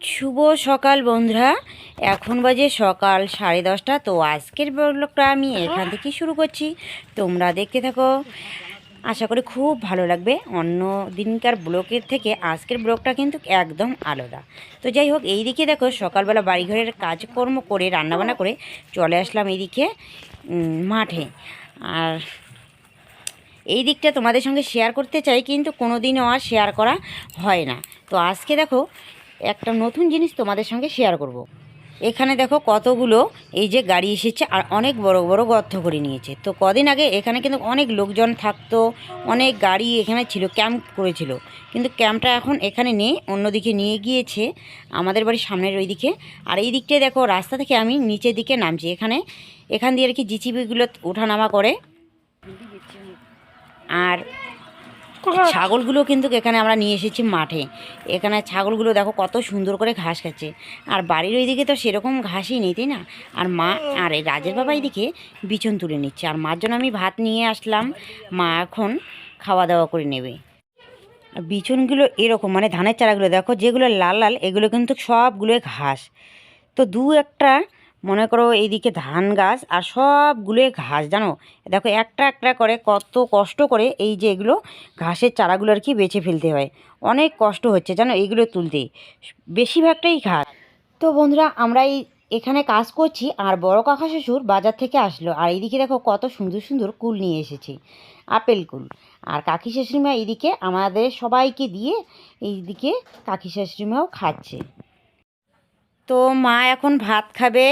শুভ সকাল বন্ধুরা। এখন বাজে সকাল সাড়ে দশটা, তো আজকের ব্লগটা আমি এখান থেকে শুরু করছি। তোমরা দেখতে থাকো। আশা করি খুব ভালো লাগবে। অন্য দিনকার ব্লগের থেকে আজকের ব্লগটা কিন্তু একদম আলাদা। তো যাই হোক এই দিকে দেখো, সকালবেলা বাড়িঘরের কাজকর্ম করে, রান্নাবান্না করে চলে আসলাম এইদিকে মাঠে। আর এই দিকটা তোমাদের সঙ্গে শেয়ার করতে চাই, কিন্তু কোনো দিনও আর শেয়ার করা হয় না। তো আজকে দেখো একটা নতুন জিনিস তোমাদের সঙ্গে শেয়ার করব। এখানে দেখো কতগুলো এই যে গাড়ি এসেছে আর অনেক বড় বড় গর্ত করে নিয়েছে। তো কদিন আগে এখানে কিন্তু অনেক লোকজন থাকতো, অনেক গাড়ি এখানে ছিল ক্যাম্প করেছিল। কিন্তু ক্যাম্পটা এখন এখানে নেই, অন্যদিকে নিয়ে গিয়েছে আমাদের বাড়ির সামনের ওই দিকে আর এই দিকটায় দেখো রাস্তা থেকে আমি নিচের দিকে নামছি। এখানে, এখান দিয়ে আর কি জিচিবিগুলো ওঠানামা করে। আর ছাগলগুলো কিন্তু এখানে আমরা নিয়ে এসেছি মাঠে। এখানে ছাগলগুলো দেখো কত সুন্দর করে ঘাস খাচ্ছে। আর বাড়ির ওইদিকে তো সেরকম ঘাসই নেই, তাই না? আর মা, আর এই রাজের বাবা এইদিকে বিছন তুলে নিচ্ছে। আর মার জন্য আমি ভাত নিয়ে আসলাম। মা এখন খাওয়া দাওয়া করে নেবে। আর বিছনগুলো এরকম মানে ধানের চারাগুলো দেখো, যেগুলো লাল লাল, এগুলো কিন্তু সবগুলোই ঘাস। তো দু একটা মনে করো এইদিকে ধান গাছ আর সবগুলো ঘাস, জানো? দেখো, একটা একটা করে কত কষ্ট করে এই যে এগুলো ঘাসের চারাগুলো আর কি বেছে ফেলতে হয়। অনেক কষ্ট হচ্ছে, জানো, এইগুলো তুলতে। বেশিরভাগটাই ঘাস। তো বন্ধুরা, আমরা এই এখানে কাজ করছি আর বড় কাকা শ্বশুর বাজার থেকে আসলো। আর এইদিকে দেখো, কত সুন্দর সুন্দর কুল নিয়ে এসেছি। আপেল কুল। আর কাকি শাশুড়িমা এইদিকে আমাদের সবাইকে দিয়ে এইদিকে কাকি শাশুড়িমাও খাচ্ছে। তো মা এখন ভাত খাবে।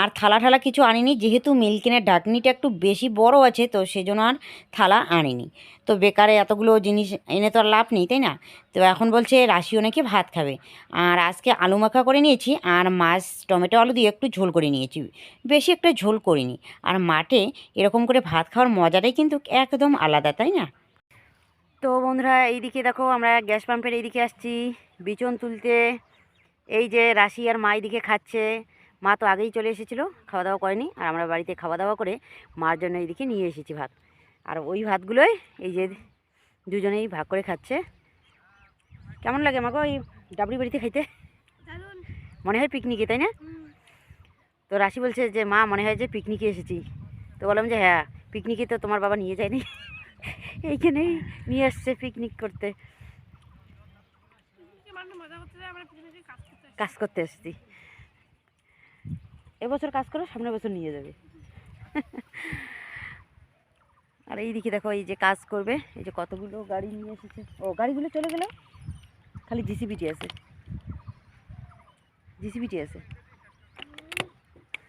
আর থালা ঠালা কিছু আনিনি, যেহেতু মিল্কিনের ডাকনিটা একটু বেশি বড় আছে, তো সেজন্য আর থালা আনিনি। তো বেকারে এতগুলো জিনিস এনে তো আর লাভ নেই, তাই না? তো এখন বলছে রাশিও নাকি ভাত খাবে। আর আজকে আলু মাখা করে নিয়েছি, আর মাছ, টমেটো, আলু দিয়ে একটু ঝোল করে নিয়েছি। বেশি একটা ঝোল করিনি। আর মাঠে এরকম করে ভাত খাওয়ার মজাটাই কিন্তু একদম আলাদা, তাই না? তো বন্ধুরা, এইদিকে দেখো আমরা গ্যাস পাম্পের এইদিকে আসছি, বিচন তুলতে। এই যে রাশি আর মা এইদিকে খাচ্ছে। মা তো আগেই চলে এসেছিল খাওয়া দাওয়া করেনি। আর আমরা বাড়িতে খাওয়া দাওয়া করে মার জন্য এইদিকে নিয়ে এসেছি ভাত। আর ওই ভাতগুলোই এই যে দুজনেই ভাগ করে খাচ্ছে। কেমন লাগে আমাকে ওই ডাবরি বাড়িতে খাইতে? মনে হয় পিকনিকে তাই না? তো রাশি বলছে যে মা মনে হয় যে পিকনিকে এসেছি। তো বললাম যে হ্যাঁ পিকনিকে তো তোমার বাবা নিয়ে যায়নি। এইখানেই নিয়ে আসছে পিকনিক করতে। কাজ করতে এসেছি। এবছর কাজ করো, সামনের বছর নিয়ে যাবে। আর এইদিকে দেখো, এই যে কাজ করবে, এই যে কতগুলো গাড়ি নিয়ে এসেছে। ও, গাড়িগুলো চলে গেল? খালি জিসিবিটি আছে। জিসিবিটি আছে।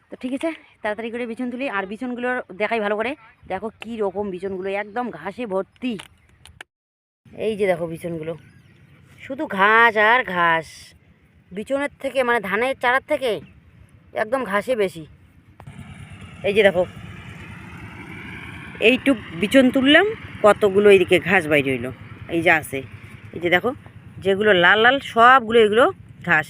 তো ঠিক আছে, তাড়াতাড়ি করে বিছন তুলি। আর বিছনগুলোর দেখাই ভালো করে। দেখো কি রকম বিছনগুলো, একদম ঘাসে ভর্তি। এই যে দেখো বিছনগুলো। শুধু ঘাস আর ঘাস। বিছনের থেকে মানে ধানের চারার থেকে একদম ঘাসে বেশি। এই যে দেখো, এইটুক বিচন তুললাম, কতগুলো এইদিকে ঘাস বাইরে হইল। এই যে আছে, এই যে দেখো, যেগুলো লাল লাল, সবগুলো এগুলো ঘাস।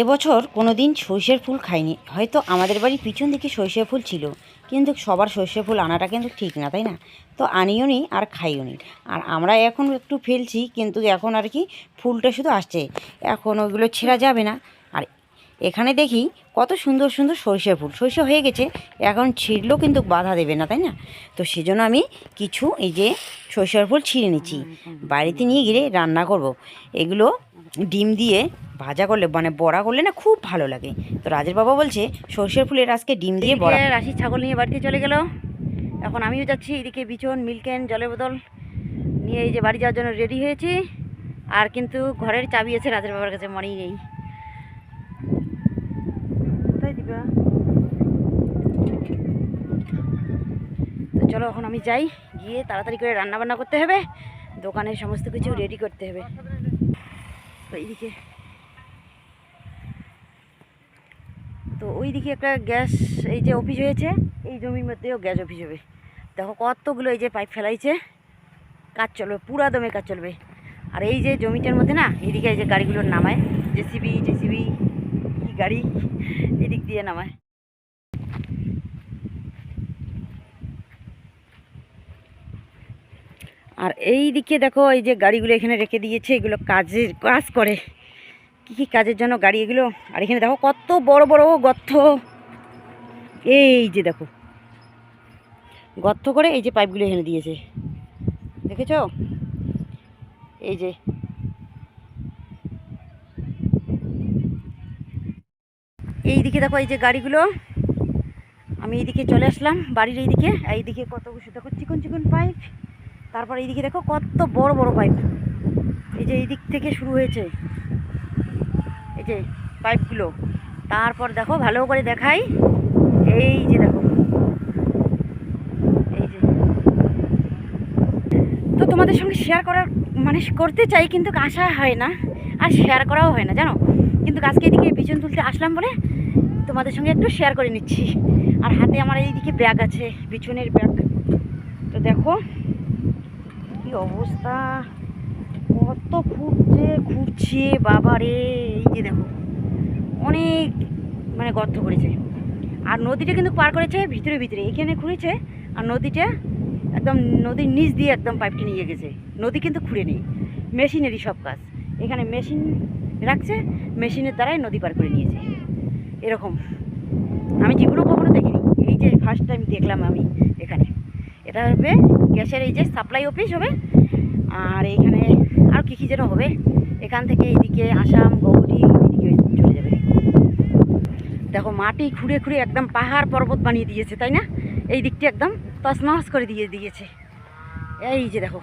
এবছর কোনো দিন সর্ষের ফুল খাইনি, হয়তো আমাদের বাড়ির পিছন দিকে সর্ষে ফুল ছিল। কিন্তু সবার সর্ষে ফুল আনাটা কিন্তু ঠিক না, তাই না? তো আনিও নি আর খাইও নি। আর আমরা এখন একটু ফেলছি, কিন্তু এখন আর কি ফুলটা শুধু আসছে। এখন ওইগুলো ছেঁড়া যাবে না। এখানে দেখি কত সুন্দর সুন্দর সর্ষে ফুল। সর্ষে হয়ে গেছে এখন ছিঁড়লেও কিন্তু বাধা দেবে না তাই না? তো সেজন্য আমি কিছু এই যে সরষের ফুল ছিঁড়ে নিচ্ছি। বাড়িতে নিয়ে গিয়ে রান্না করব। এগুলো ডিম দিয়ে ভাজা করলে মানে বড়া করলে না খুব ভালো লাগে। তো রাজের বাবা বলছে সর্ষের ফুলের আজকে ডিম দিয়ে বড়া। রাশি ছাগল নিয়ে বাড়িতে চলে গেল। এখন আমিও যাচ্ছি এদিকে বিচন মিল্কেন জলের বোতল নিয়ে এই যে বাড়ি যাওয়ার জন্য রেডি হয়েছি। আর কিন্তু ঘরের চাবি আছে রাজের বাবার কাছে মনেই নেই। তো চলো, এখন আমি যাই। গিয়ে তাড়াতাড়ি করে রান্না বান্না করতে হবে। দোকানের সমস্ত কিছু রেডি করতে হবে। তো এইদিকে। তো ওইদিকে একটা গ্যাস, এই যে অফিস হয়েছে, এই জমির মধ্যেও গ্যাস অফিস হবে। দেখো কতগুলো এই যে পাইপ ফেলাইছে। কাজ চলবে, পুরা দমে কাজ চলবে। আর এই যে জমিটার মধ্যে না, এইদিকে এই যে গাড়িগুলো নামায়। JCB JCB. গাড়ি এদিক দিয়ে নামায়। আর এই দিকে দেখো, এই যে গাড়িগুলো এখানে রেখে দিয়েছে, এগুলো কাজের কাজ করে। কী কী কাজের জন্য গাড়ি এগুলো? আর এখানে দেখো কত বড় বড় গর্ত। এই যে দেখো, গর্ত করে এই যে পাইপগুলো এখানে দিয়েছে। দেখেছ? এই যে এই দিকে দেখো, এই যে গাড়িগুলো। আমি এইদিকে চলে আসলাম, বাড়ির এইদিকে। এইদিকে কত দেখো, চিকন চিকন পাইপ তারপর এইদিকে দেখো, কত বড় বড় পাইপ এই যে এই দিক থেকে শুরু হয়েছে। এই যে পাইপগুলো তারপর দেখো, ভালো করে দেখাই। এই যে দেখো। এই যে। তো তোমাদের সঙ্গে শেয়ার করার মানে করতে চাই, কিন্তু আসা হয় না। আর শেয়ার করাও হয় না, জানো? কিন্তু আজকে এদিকে বিছন তুলতে আসলাম বলে তোমাদের সঙ্গে একটু শেয়ার করে নিচ্ছি। আর হাতে আমার এইদিকে ব্যাগ আছে, বিছনের ব্যাগ তো দেখো, কি অবস্থা? কত ফুটছে ঘুরছে বাবারে এই যে দেখো, অনেক মানে গর্ত করেছে। আর নদীটা কিন্তু পার করেছে ভিতরে ভিতরে, এখানে খুঁড়েছে, আর নদীটা একদম নদীর নিচ দিয়ে একদম পাইপটি নিয়ে গেছে। নদী কিন্তু খুঁড়ে নেই, মেশিনেরই সব কাজ। এখানে মেশিন রাখছে, মেশিনের দ্বারাই নদী পার করে নিয়েছে। এরকম। আমি জীবনেও কখনো দেখিনি। এই যে ফার্স্ট টাইম দেখলাম আমি এখানে। এটা হবে গ্যাসের এই যে সাপ্লাই অফিস হবে। আর এইখানে আর কী কী যেন হবে। এখান থেকে এইদিকে আসাম গৌরী ওইদিকে চলে যাবে। দেখো মাটি খুঁড়ে খুঁড়ে একদম পাহাড় পর্বত বানিয়ে দিয়েছে, তাই না? এই দিকটা একদম তছনছ করে দিয়ে দিয়েছে। এই যে দেখো,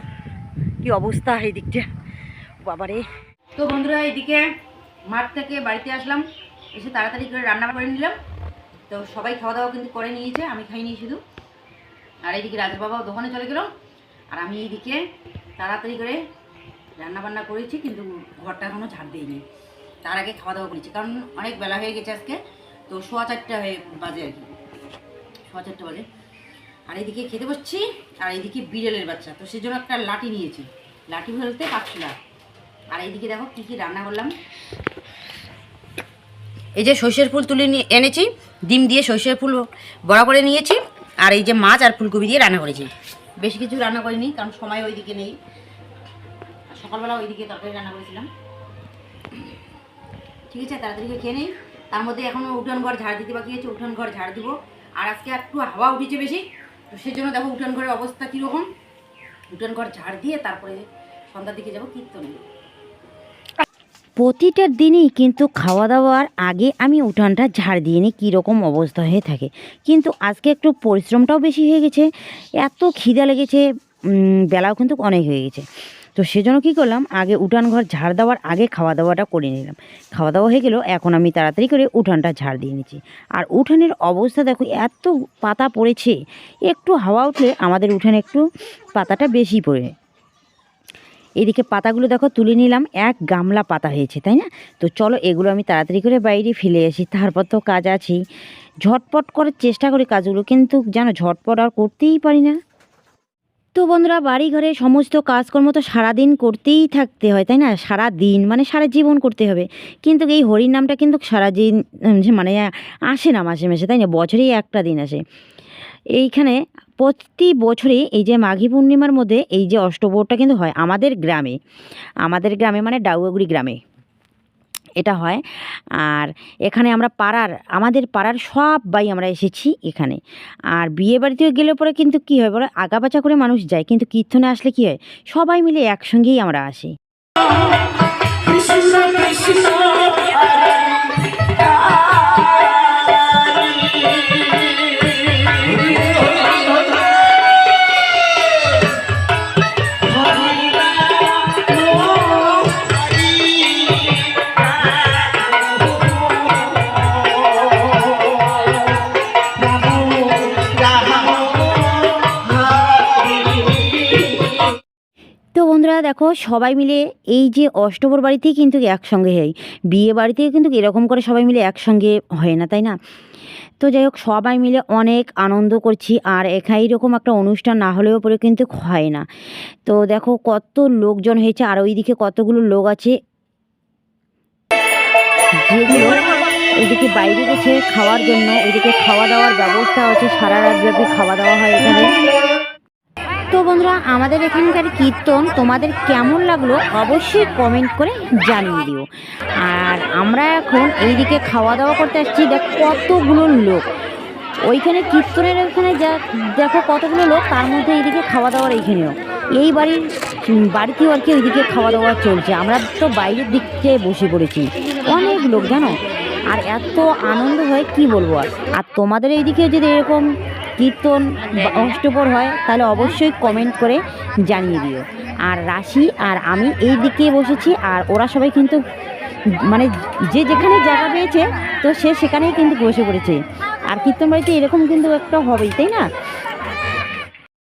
কি অবস্থা এই দিকটা। বাবারে। তো বন্ধুরা, এইদিকে মাঠ থেকে বাড়িতে আসলাম। এসে তাড়াতাড়ি করে রান্না করে নিলাম। তো সবাই খাওয়া দাওয়া কিন্তু করে নিয়েছে, আমি খাইনি শুধু। আর এইদিকে রাজের বাবাও দোকানে চলে গেল। আর আমি এইদিকে তাড়াতাড়ি করে রান্না বান্না করেছি, কিন্তু ঘরটা এখনও ঝাড় দিইনি। তার আগে খাওয়া দাওয়া করেছি, কারণ অনেক বেলা হয়ে গেছে আজকে। তো সোয়া চারটা হয়ে বাজে আর কি। সোয়া চারটা বাজে। আর এইদিকে খেতে বসছি, আর এইদিকে বিড়ালের বাচ্চা। তো সেই জন্য একটা লাঠি নিয়েছি। লাঠি ফেলতে পারছিলাম আর এইদিকে দেখো কী কী রান্না করলাম। এই যে সর্ষের ফুল তুলে নিয়ে এনেছি, ডিম দিয়ে সর্ষের ফুল বড়া করে নিয়েছি, আর এই যে মাছ আর ফুলকপি দিয়ে রান্না করেছি। বেশি কিছু রান্না করিনি, কারণ সময় ওইদিকে নেই। সকালবেলা ওইদিকে তরকারি রান্না করেছিলাম। ঠিক আছে, তাড়াতাড়ি খেয়ে নেই। তার মধ্যে এখনও উঠান ঘর ঝাড় দিতে বাকি আছে, উঠান ঘর ঝাড় দিব। আর আজকে একটু হাওয়া উঠেছে বেশি, তো সেই জন্য দেখো উঠান ঘরের অবস্থা কীরকম। উঠান ঘর ঝাড় দিয়ে তারপরে সন্ধ্যার দিকে যাব, কীর্তন কীর্তনে প্রতিটা দিনই কিন্তু খাওয়া দাওয়ার আগে আমি উঠানটা ঝাড় দিয়ে নিই, কীরকম অবস্থা হয়ে থাকে। কিন্তু আজকে একটু পরিশ্রমটাও বেশি হয়ে গেছে, এত খিদা লেগেছে বেলাও কিন্তু অনেক হয়ে গেছে। তো সেজন্য কী করলাম, আগে উঠান ঘর ঝাড় দেওয়ার আগে খাওয়া দাওয়াটা করে নিলাম। খাওয়া দাওয়া হয়ে গেল, এখন আমি তাড়াতাড়ি করে উঠানটা ঝাড় দিয়ে নিচ্ছি। আর উঠানের অবস্থা দেখো, এত পাতা পড়েছে, একটু হাওয়া উঠলে আমাদের উঠানে একটু পাতাটা বেশি পড়ে। এদিকে পাতাগুলো দেখো তুলে নিলাম, এক গামলা পাতা হয়েছে, তাই না? তো চলো এগুলো আমি তাড়াতাড়ি করে বাইরে ফেলে আসি, তারপর তো কাজ আছেই। ঝটপট করার চেষ্টা করি কাজগুলো, কিন্তু যেন ঝটপট আর করতেই পারি না। তো বন্ধুরা বাড়ি ঘরে সমস্ত কাজকর্ম তো সারাদিন করতেই থাকতে হয়, তাই না? সারা দিন মানে সারা জীবন করতে হবে। কিন্তু এই হরির নামটা কিন্তু সারা দিন মানে আসে না মাসে মাসে, তাই না? বছরেই একটা দিন আসে। এইখানে প্রতি বছরে এই যে মাঘী পূর্ণিমার মধ্যে এই যে অষ্টপ্রহরটা কিন্তু হয় আমাদের গ্রামে। আমাদের গ্রামে মানে ডাউয়াগুড়ি গ্রামে। এটা হয়। আর এখানে আমরা পাড়ার, আমাদের পাড়ার সবাই আমরা এসেছি এখানে। আর বিয়ে বাড়িতে গেলে পরে কিন্তু কী হয় বলো? আগাপাচা করে মানুষ যায়, কিন্তু কীর্তনে আসলে কী হয়? সবাই মিলে একসঙ্গেই আমরা আসি। দেখো, সবাই মিলে এই যে অষ্টপর বাড়িতেই কিন্তু একসঙ্গে হয়। বিয়ে বাড়িতেও কিন্তু এরকম করে সবাই মিলে একসঙ্গে হয় না, তাই না? তো যাই হোক, সবাই মিলে অনেক আনন্দ করছি, আর এখানে এইরকম একটা অনুষ্ঠান না হলেও পরে কিন্তু হয় না। তো দেখো, কত লোকজন হয়েছে, আর ওইদিকে কতগুলো লোক আছে। ওইদিকে বাইরে গেছে খাওয়ার জন্য, ওইদিকে খাওয়া দাওয়ার ব্যবস্থা আছে, সারা রাত ব্যাপী খাওয়া দাওয়া হয় এখানে। তো বন্ধুরা, আমাদের এখানকার কীর্তন তোমাদের কেমন লাগল অবশ্যই কমেন্ট করে জানিয়ে দিও। আর আমরা এখন এইদিকে খাওয়া দাওয়া করতে আসছি। দেখ, কতগুলো লোক। ওইখানে কীর্তনের ওইখানে যা, দেখো কতগুলো লোক, তার মধ্যে এইদিকে খাওয়া দাওয়ার এইখানেও। এই বাড়ির বাড়িতেও আর কি ওইদিকে খাওয়া দাওয়া চলছে। আমরা তো বাইরের দিক থেকে বসে পড়েছি। অনেক লোক, জানো? আর এত আনন্দ হয়, কি বলব আর তোমাদের এইদিকে যদি এরকম কীর্তন অষ্টপর হয় তাহলে অবশ্যই কমেন্ট করে জানিয়ে দিও। আর রাশি আর আমি এই দিকে বসেছি আর ওরা সবাই কিন্তু মানে যে যেখানে জায়গা পেয়েছে তো সে সেখানেই কিন্তু বসে পড়েছে। আর কীর্তন বাড়িতে এরকম কিন্তু একটা হবেই তাই না?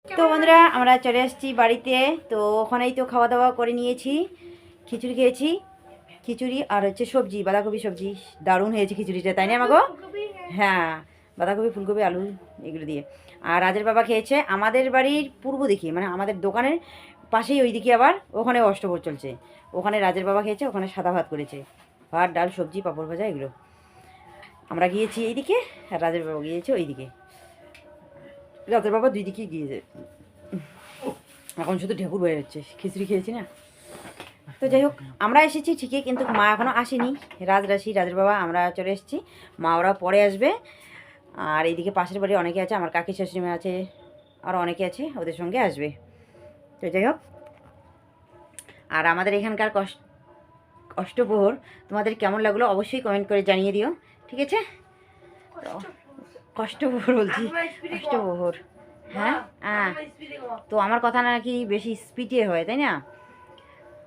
তো বন্ধুরা আমরা চলে আসছি বাড়িতে। তো ওখানেই তো খাওয়া দাওয়া করে নিয়েছি খিচুড়ি খেয়েছি। খিচুড়ি আর হচ্ছে সবজি বাঁধাকপি সবজি দারুণ হয়েছে খিচুড়িটা তাই না আমাগো হ্যাঁ। বাঁধাকপি, ফুলকপি, আলু এগুলো দিয়ে। আর রাজের বাবা খেয়েছে আমাদের বাড়ির পূর্ব দিকে মানে আমাদের দোকানের পাশেই ওই দিকে আবার ওখানে অষ্টভর চলছে। ওখানে রাজের বাবা খেয়েছে, ওখানে সাদা ভাত করেছে। ভাত, ডাল, সবজি, পাঁপড় ভাজা এগুলো। আমরা গিয়েছি এইদিকে, আর রাজের বাবা গিয়েছে ওইদিকে। রাজের বাবা দুই দিকেই গিয়েছে। এখন শুধু ঢেকুর বের হচ্ছে খিচুড়ি খেয়েছি না। তো যাই হোক, আমরা এসেছি ঠিকই, কিন্তু মা এখনও আসেনি। রাজরাশি রাজের বাবা, আমরা চলে এসেছি। মা ওরা পরে আসবে। আর এইদিকে পাশের বাড়ি অনেকে আছে, আমার কাকি শাশুড়ি আছে, আর অনেকে আছে, ওদের সঙ্গে আসবে। তো যাই হোক, আর আমাদের এখানকার কষ্ট অষ্টপ্রহর তোমাদের কেমন লাগল অবশ্যই কমেন্ট করে জানিয়ে দিও, ঠিক আছে? কষ্টপ্রহর বলছি অষ্টপ্রহর হ্যাঁ? হ্যাঁ তো আমার কথা নাকি বেশি স্পিডে হয়, তাই না?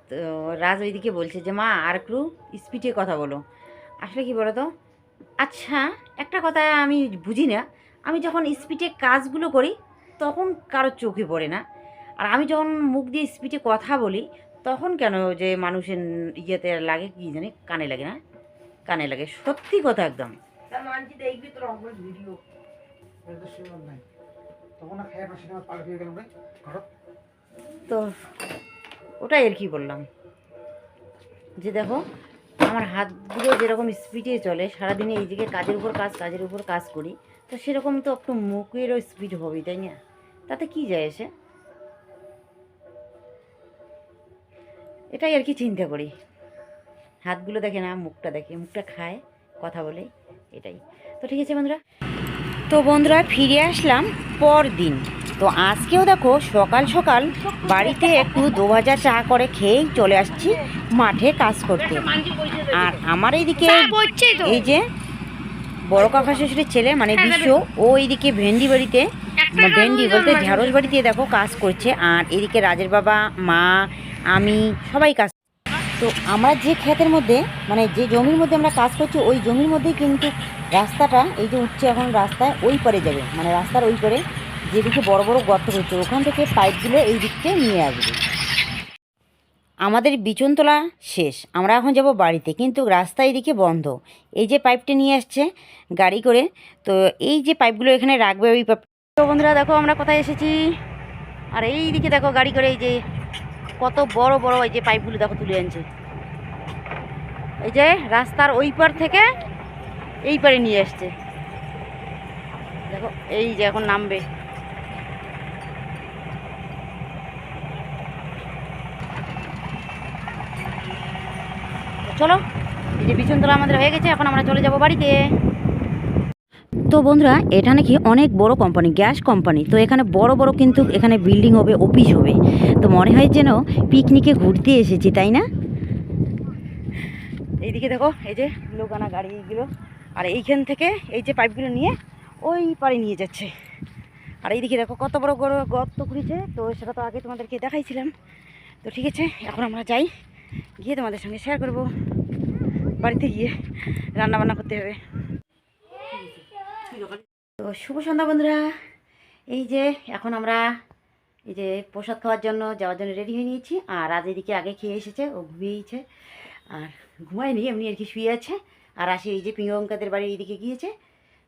তো রাজ ওইদিকে বলছে যে, মা, আর একটু স্পিডে কথা বলো। আসলে কি বলো তো আচ্ছা একটা কথা আমি বুঝি না। আমি যখন স্পিডে কাজগুলো করি তখন কারও চোখে পড়ে না। আর আমি যখন মুখ দিয়ে স্পিডে কথা বলি তখন কেন যে মানুষের ইয়েতে লাগে কি জানি কানে লাগে না? কানে লাগে সত্যি কথা একদম। তখন না খাই সিনেমা পাল্ট গেলাম রে। ঘরত তো ওটাই আর কি বললাম। যে দেখো আমার হাতগুলো যেরকম স্পিডে চলে, সারাদিনে এই দিকে কাজের উপর কাজ, কাজের উপর কাজ করি, তো সেরকম তো একটু মুখেরও স্পিড হবেই, তাই না? তাতে কি যায় এসে? এটাই আর কি চিন্তা করি। হাতগুলো দেখে না, মুখটা দেখে, মুখটা খায়, কথা বলে, এটাই। তো ঠিক আছে বন্ধুরা? তো বন্ধুরা, ফিরে আসলাম পর দিন তো আজকেও দেখো সকাল সকাল বাড়িতে একটু দু ভাজা চা করে খেয়েই চলে আসছি মাঠে কাজ করতে। আর আমার এইদিকে এই যে বড় কাকা শ্বশুরের ছেলে মানে বিশ্ব ও এইদিকে ভেন্ডি বাড়িতে মানে ভেন্ডি বলতে ঢ্যাঁড়স বাড়িতে দেখো কাজ করছে আর এদিকে রাজের বাবা মা আমি সবাই কাজ তো আমরা যে ক্ষেতের মধ্যে মানে যে জমির মধ্যে আমরা কাজ করছি ওই জমির মধ্যেই কিন্তু রাস্তাটা এই যে উঠছে এখন রাস্তায় ওই পারে যাবে মানে রাস্তার ওই পারে যেদিকে বড় বড় গর্ত করছে ওখান থেকে পাইপগুলো এই দিককে নিয়ে আসবে। আমাদের বিচনতলা শেষ। আমরা এখন যাব বাড়িতে, কিন্তু রাস্তা এইদিকে বন্ধ। এই যে পাইপটা নিয়ে আসছে গাড়ি করে, তো এই যে পাইপগুলো এখানে রাখবে ওই পাইপ বন্ধুরা, দেখো আমরা কোথায় এসেছি। আর এই দিকে দেখো গাড়ি করে এই যে কত বড় বড় এই যে পাইপগুলো দেখো তুলে আনছে। এই যে রাস্তার ওই পার থেকে এই পারে নিয়ে আসছে। দেখো, এই যে এখন নামবে। চলো, এই যে বিছনতলা আমাদের হয়ে গেছে, এখন আমরা চলে যাব বাড়িতে। তো বন্ধুরা, এটা নাকি অনেক বড় কোম্পানি গ্যাস কোম্পানি তো এখানে বড় বড় কিন্তু এখানে বিল্ডিং হবে অফিস হবে। তো মনে হয় যেন পিকনিকে ঘুরতে এসেছি, তাই না? এইদিকে দেখো, এই যে লোকানা গাড়ি এইগুলো আর এইখান থেকে এই যে পাইপগুলো নিয়ে ওই পারে নিয়ে যাচ্ছে। আর এইদিকে দেখো, কত বড় গর্ত করেছে তো সেটা তো আগে তোমাদেরকে দেখাইছিলাম। তো ঠিক আছে, এখন আমরা যাই। গিয়ে তোমাদের সঙ্গে শেয়ার করব। বাড়িতে গিয়ে রান্না বান্না করতে হবে। তো শুভ সন্ধ্যা বন্ধুরা। এই যে এখন আমরা এই যে প্রসাদ খাওয়ার জন্য যাওয়ার জন্য রেডি হয়ে নিয়েছি। আর আজ এদিকে আগে খেয়ে এসেছে, ও ঘুমিয়েছে। আর ঘুমায়নি, এমনি আর কি শুয়ে আছে। আর আসি এই যে প্রিয়ঙ্কাদের বাড়ি এইদিকে গিয়েছে।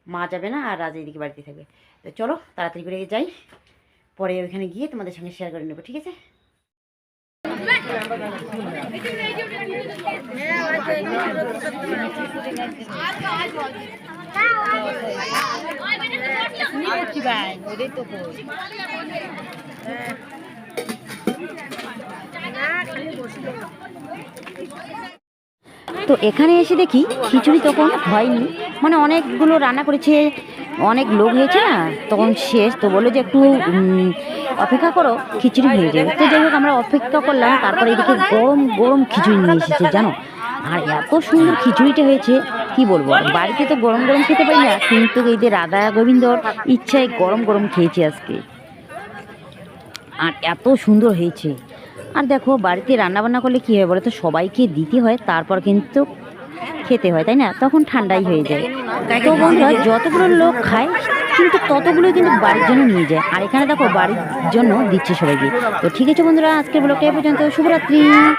মা যাবে না, আর রাজ এইদিকে বাড়িতে থাকবে। তো চলো, তাড়াতাড়ি করে যাই। পরে ওইখানে গিয়ে তোমাদের সঙ্গে শেয়ার করে নেব, ঠিক আছে? তো এখানে এসে দেখি খিচুড়ি তখন হয়নি। মানে অনেকগুলো রান্না করেছে অনেক লোক হয়েছে না, তখন শেষ তো বলল যে একটু অপেক্ষা করো, খিচুড়ি হয়ে যাবে। তো যাই হোক, আমরা অপেক্ষা করলাম, তারপরে এদিকে গরম গরম খিচুড়ি নিয়ে এসেছে, জানো? আর এত সুন্দর খিচুড়িটা হয়েছে, কি বলব? বাড়িতে তো গরম গরম খেতে পারি না, কিন্তু এই যে রাধা গোবিন্দর ইচ্ছায় গরম গরম খেয়েছি আজকে। আর এত সুন্দর হয়েছে। আর দেখো, বাড়িতে রান্না বান্না করলে কী হয় বলো তো সবাইকে দিতে হয়, তারপর কিন্তু খেতে হয়, তাই না? তখন ঠান্ডাই হয়ে যায়। তো বন্ধুরা, যতগুলো লোক খায়, কিন্তু ততগুলো কিন্তু বাড়ির জন্য নিয়ে যায়। আর এখানে দেখো, বাড়ির জন্য দিচ্ছে সবাইকে। তো ঠিক আছে বন্ধুরা, আজকের ব্লগটা এ পর্যন্ত। শুভরাত্রি।